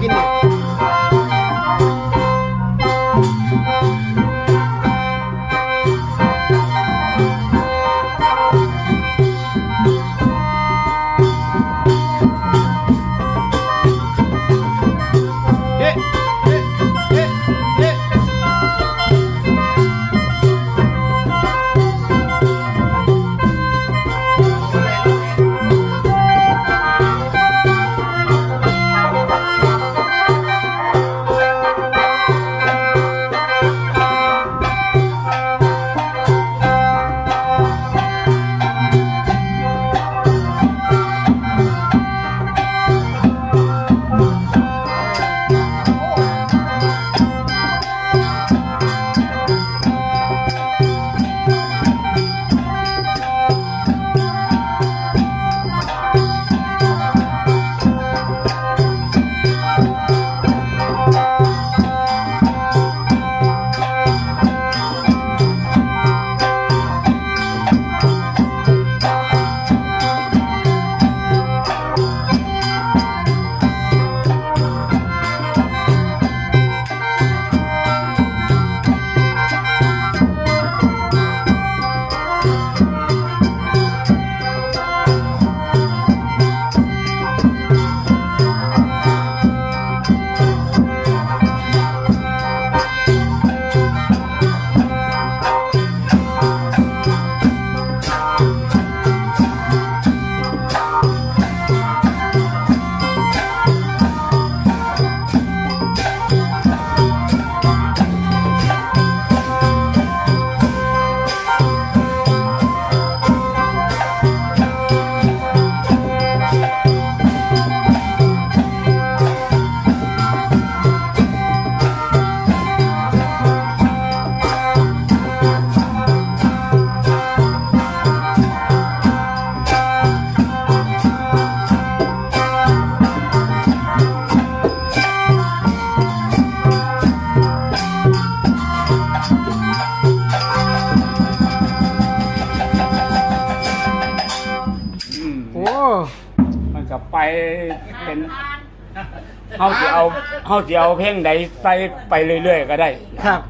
begini เป็นเฮาสิเอาเฮาสิเอาเพลงใดใส่ไปเรื่อยๆก็ได้ ครับ